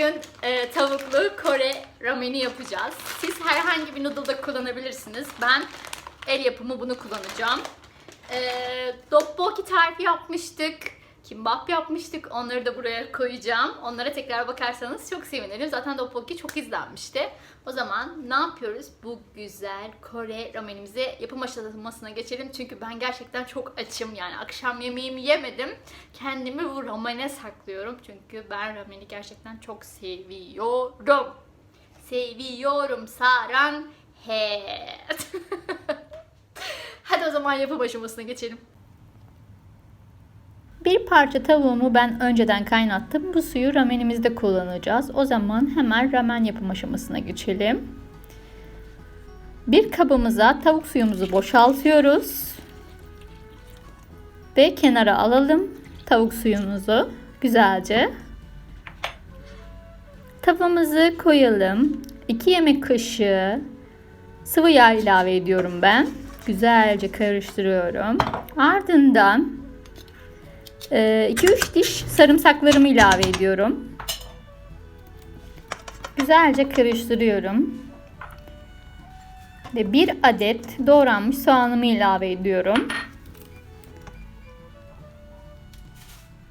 Bugün e, tavuklu Kore rameni yapacağız. Siz herhangi bir noodle da kullanabilirsiniz. Ben el yapımı bunu kullanacağım. E, Dokboki tarifi yapmıştık. Kimbap yapmıştık. Onları da buraya koyacağım. Onlara tekrar bakarsanız çok sevinirim. Zaten Dokboki çok izlenmişti. O zaman ne yapıyoruz? Bu güzel Kore ramenimizi yapım aşamasına geçelim. Çünkü ben gerçekten çok açım. Yani akşam yemeğimi yemedim. Kendimi bu ramene saklıyorum. Çünkü ben rameni gerçekten çok seviyorum. Seviyorum saran het. Hadi o zaman yapım aşamasına geçelim. Bir parça tavuğumu ben önceden kaynattım. Bu suyu ramenimizde kullanacağız. O zaman hemen ramen yapım aşamasına geçelim. Bir kabımıza tavuk suyumuzu boşaltıyoruz. Ve kenara alalım tavuk suyumuzu güzelce. Tavamızı koyalım. 2 yemek kaşığı sıvı yağ ilave ediyorum ben. Güzelce karıştırıyorum. Ardından 2-3 diş sarımsaklarımı ilave ediyorum. Güzelce karıştırıyorum. Ve bir adet doğranmış soğanımı ilave ediyorum.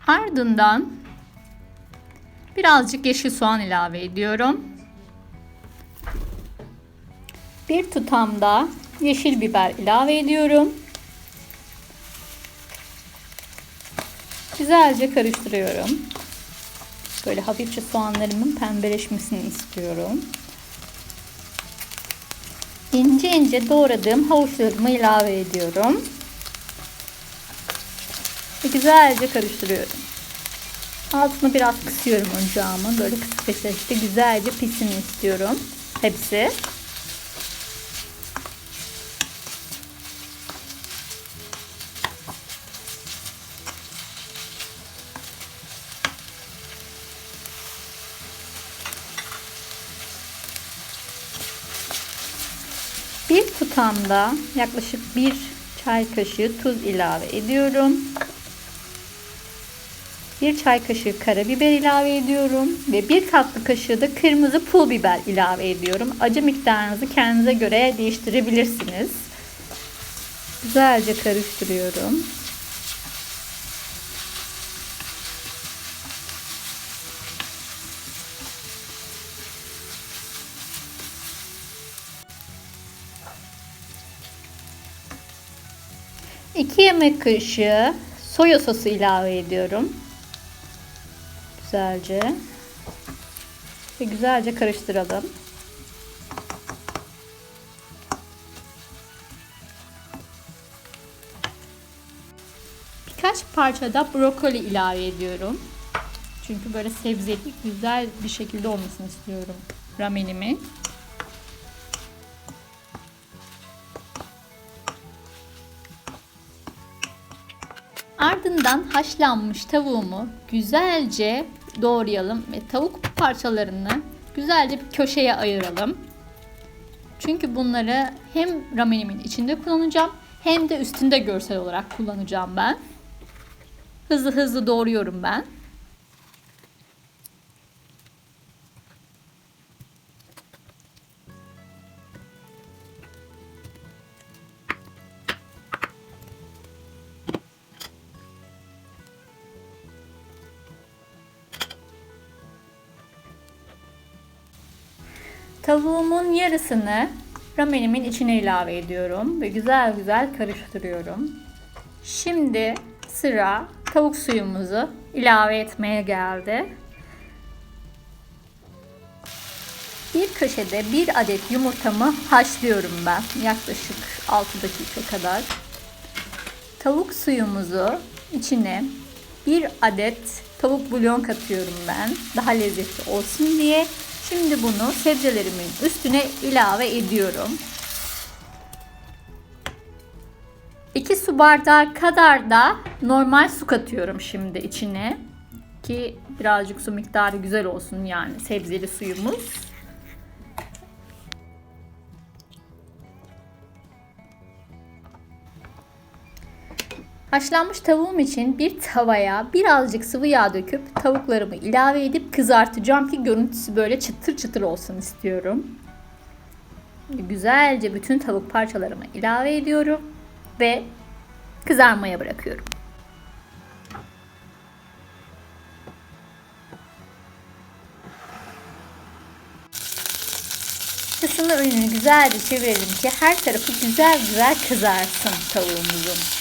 Ardından birazcık yeşil soğan ilave ediyorum. Bir tutam da yeşil biber ilave ediyorum. Güzelce karıştırıyorum. Böyle hafifçe soğanlarımın pembeleşmesini istiyorum. İnce ince doğradığım havuçlarımı ilave ediyorum. Ve güzelce karıştırıyorum. Altını biraz kısıyorum ocağımın. Böyle kısık ateşte güzelce pişsin istiyorum. Hepsi. Bir tutamda yaklaşık bir çay kaşığı tuz ilave ediyorum. Bir çay kaşığı karabiber ilave ediyorum ve bir tatlı kaşığı da kırmızı pul biber ilave ediyorum. Acı miktarınızı kendinize göre değiştirebilirsiniz. Güzelce karıştırıyorum. İki yemek kaşığı soya sosu ilave ediyorum. Güzelce. Ve güzelce karıştıralım. Birkaç parça da brokoli ilave ediyorum. Çünkü böyle sebzeli güzel bir şekilde olmasını istiyorum ramenimin. Ardından haşlanmış tavuğumu güzelce doğrayalım ve tavuk parçalarını güzelce bir köşeye ayıralım. Çünkü bunları hem ramenimin içinde kullanacağım hem de üstünde görsel olarak kullanacağım ben. Hızlı hızlı doğruyorum ben. Tavuğumun yarısını ramenimin içine ilave ediyorum ve güzel güzel karıştırıyorum. Şimdi sıra tavuk suyumuzu ilave etmeye geldi. Bir köşede bir adet yumurtamı haşlıyorum ben. Yaklaşık 6 dakika kadar. Tavuk suyumuzu içine bir adet tavuk bulyon katıyorum ben. Daha lezzetli olsun diye. Şimdi bunu sebzelerimin üstüne ilave ediyorum. 2 su bardağı kadar da normal su katıyorum şimdi içine. Ki birazcık su miktarı güzel olsun yani sebzeli suyumuz. Haşlanmış tavuğum için bir tavaya birazcık sıvı yağ döküp tavuklarımı ilave edip kızartacağım ki görüntüsü böyle çıtır çıtır olsun istiyorum. Güzelce bütün tavuk parçalarımı ilave ediyorum ve kızarmaya bırakıyorum. Kısımlı ürünü güzelce çevirelim ki her tarafı güzel güzel kızarsın tavuğumuzun.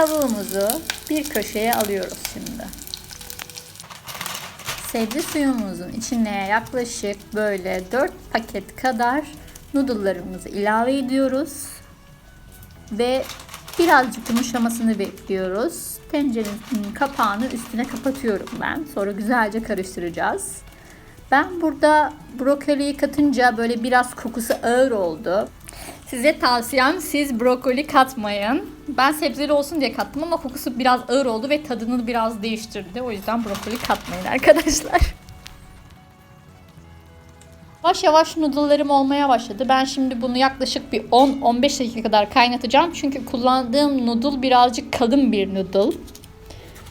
Tavuğumuzu bir köşeye alıyoruz şimdi. Sebze suyumuzun içine yaklaşık böyle 4 paket kadar noodle'larımızı ilave ediyoruz. Ve birazcık yumuşamasını bekliyoruz. Tencerenin kapağını üstüne kapatıyorum ben. Sonra güzelce karıştıracağız. Ben burada brokoliyi katınca böyle biraz kokusu ağır oldu. Size tavsiyem siz brokoli katmayın. Ben sebzeli olsun diye kattım ama kokusu biraz ağır oldu ve tadını biraz değiştirdi. O yüzden brokoli katmayın arkadaşlar. Yavaş yavaş noodle'larım olmaya başladı. Ben şimdi bunu yaklaşık bir 10-15 dakika kadar kaynatacağım. Çünkü kullandığım noodle birazcık kalın bir noodle.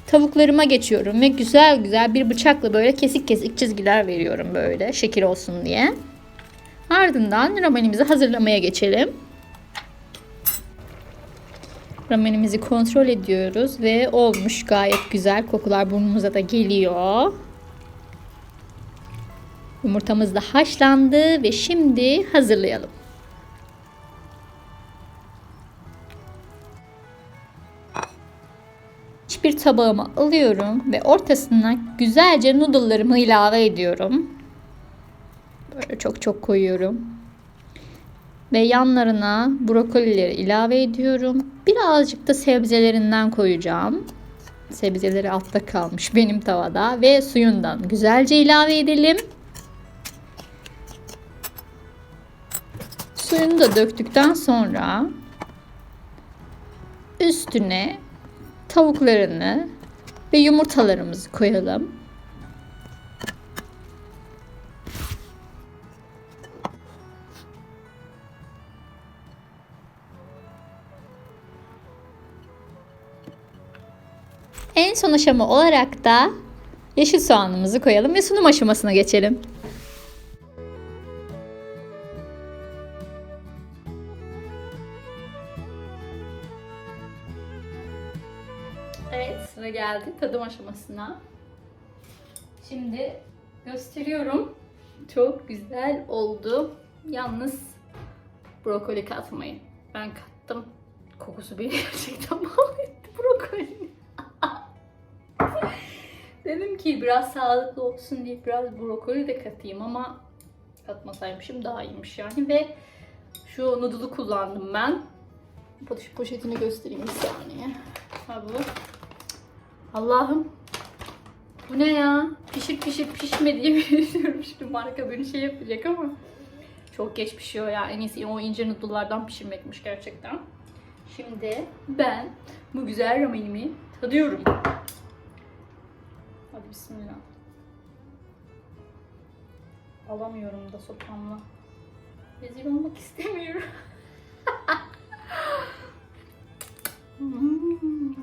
Tavuklarıma geçiyorum ve güzel güzel bir bıçakla böyle kesik kesik çizgiler veriyorum böyle şekil olsun diye. Ardından ramenimizi hazırlamaya geçelim. Ramenimizi kontrol ediyoruz ve olmuş gayet güzel. Kokular burnumuza da geliyor. Yumurtamız da haşlandı ve şimdi hazırlayalım. Bir tabağıma alıyorum ve ortasına güzelce noodle'larımı ilave ediyorum. Böyle çok çok koyuyorum. Ve yanlarına brokolileri ilave ediyorum. Birazcık da sebzelerinden koyacağım. Sebzeleri altta kalmış benim tavada ve suyundan güzelce ilave edelim. Suyunu da döktükten sonra üstüne tavuklarını ve yumurtalarımızı koyalım. En son aşama olarak da yeşil soğanımızı koyalım ve sunum aşamasına geçelim. Evet sıra geldi tadım aşamasına. Şimdi gösteriyorum. Çok güzel oldu. Yalnız brokoli katmayın. Ben kattım. Kokusu beni gerçekten mahvetti ki biraz sağlıklı olsun diye biraz brokoli de katayım ama katmasaymışım daha iyiymiş yani ve şu noodle'u kullandım ben. Poşetini göstereyim bir saniye. Ha bu. Allah'ım. Bu ne ya? Pişir pişir pişme diye biliyorum şimdi marka beni şey yapacak ama çok geç pişiyor ya. En iyisi o ince noodle'lardan pişirmekmiş gerçekten. Şimdi ben bu güzel ramenimi tadıyorum. Hadi bismillah. Alamıyorum da sopamla. Rezil olmak istemiyorum. Hmm.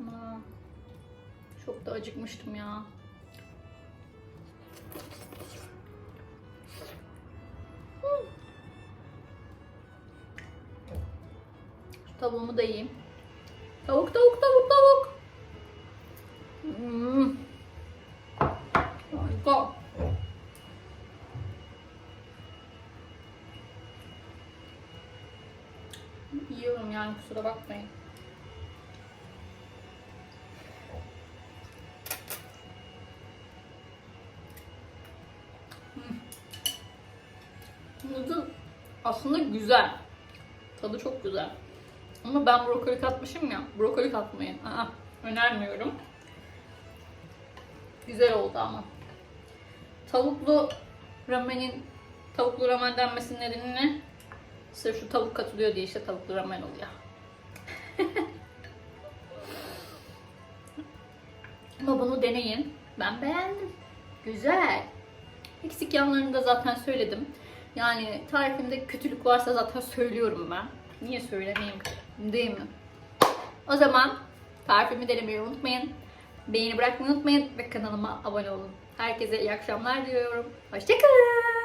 Ama çok da acıkmıştım ya. Tavuğumu da yiyeyim. Tavuk tavuk tavuk tavuk. Hmm. Harika. Yiyorum yani kusura bakmayın. Hmm. Noodle aslında güzel. Tadı çok güzel. Ama ben brokoli katmışım ya. Brokoli katmayın. Aa, önermiyorum. Güzel oldu ama. Tavuklu ramenin tavuklu ramen denmesinin nedeni ne? Sırf şu tavuk katılıyor diye işte tavuklu ramen oluyor. Ama bunu deneyin. Ben beğendim. Güzel. Eksik yanlarını da zaten söyledim. Yani tarifimde kötülük varsa zaten söylüyorum ben. Niye söylemeyeyim ki? Değil mi? O zaman tarifimi denemeyi unutmayın. Beğeni bırakmayı unutmayın ve kanalıma abone olun. Herkese iyi akşamlar diliyorum. Hoşçakalın.